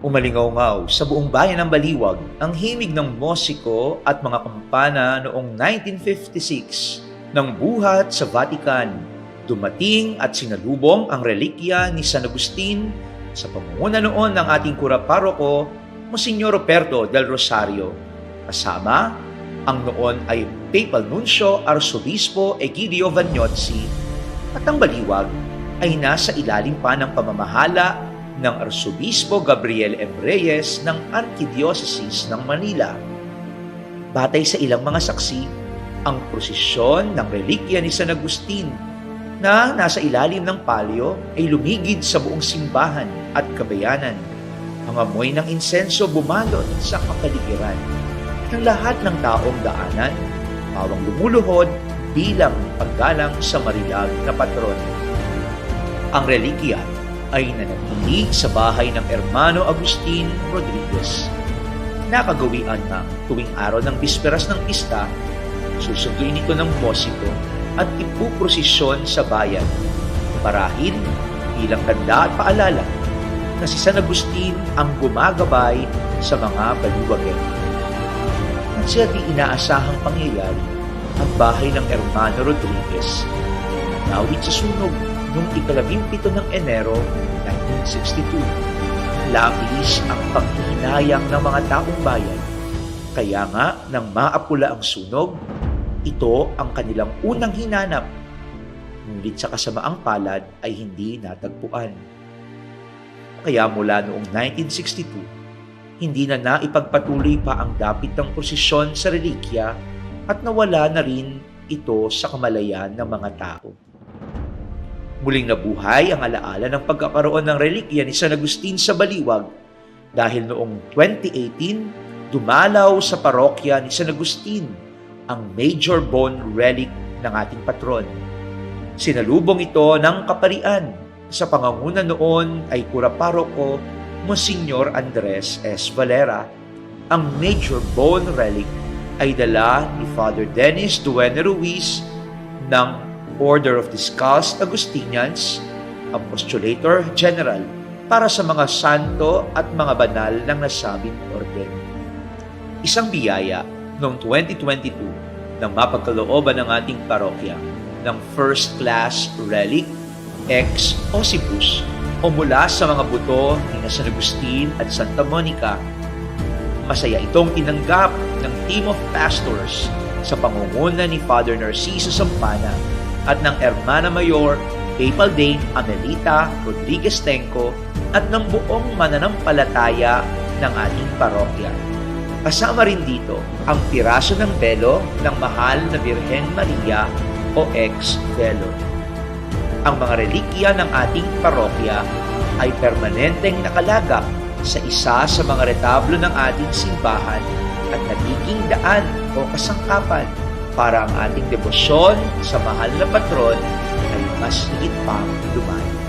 Umalingaw sa buong bayan ng Baliwag ang himig ng musiko at mga kampana noong 1956 nang buhat sa Vatican. Dumating at sinalubong ang relikya ni San Agustin sa pamumuno noon ng ating kura paroko, Monsignor Roberto del Rosario. Kasama ang noon ay Papal Nuncio Arsobispo Egidio Vannozzi at ang Baliwag ay nasa ilalim pa ng pamamahala ng Arsobispo Gabriel M. Reyes ng Archdiocese ng Manila. Batay sa ilang mga saksi, ang prosesyon ng relikya ni San Agustin na nasa ilalim ng palyo ay lumigid sa buong simbahan at kabayanan. Ang amoy ng insenso bumalot sa kapaligiran ng lahat ng taong daanan, pawang lumuluhod bilang paggalang sa marilag na patron. Ang relikya ay nanatili sa bahay ng Hermano Agustin Rodriguez. Nakagawian na tuwing araw ng bisperas ng pista, susunduin ito ng musiko at ipuprosesyon sa bayan. Marahil bilang tanda at paalala na si San Agustin ang gumagabay sa mga baliwagin. At siya di inaasahang pangyayari ang bahay ng Hermano Rodriguez nawit sa sunog noong ikalabimpito ng Enero 1962. Labis ang panghihinayang ng mga taong bayan. Kaya nga, nang maapula ang sunog, ito ang kanilang unang hinanap. Ngunit sa kasamaang palad ay hindi natagpuan. Kaya mula noong 1962, hindi na naipagpatuloy pa ang dapit ng prosesyon sa relikya at nawala na rin ito sa kamalayan ng mga tao. Muling nabuhay ang alaala ng pagkakaroon ng relikya ni San Agustin sa Baliwag dahil noong 2018, dumalaw sa parokya ni San Agustin ang major bone relic ng ating patron. Sinalubong ito ng kaparian sa panganguna noon ay kura paroko Monsignor Andres S. Valera. Ang major bone relic ay dala ni Father Dennis Duene Ruiz ng Order of Discalced Agustinians, Apostolator General para sa mga santo at mga banal ng nasabing orden. Isang biyaya noong 2022 nang mapagkalooban ng ating parokya ng First Class Relic ex Ossibus o mula sa mga buto ni San Agustin at Santa Monica. Masaya itong tinanggap ng team of pastors sa pangunguna ni Father Narciso Sampana at ng Hermana Mayor Papal Dame Amelita Rodriguez Tenco at ng buong mananampalataya ng ating parokya. Kasama rin dito ang piraso ng belo ng mahal na Birhen Maria o ex-velo. Ang mga relikya ng ating parokya ay permanenteng nakalagak sa isa sa mga retablo ng ating simbahan at nagiging daan o kasangkapan para ang ating debosyon sa mahal na patron ay mas higit pang lumayo.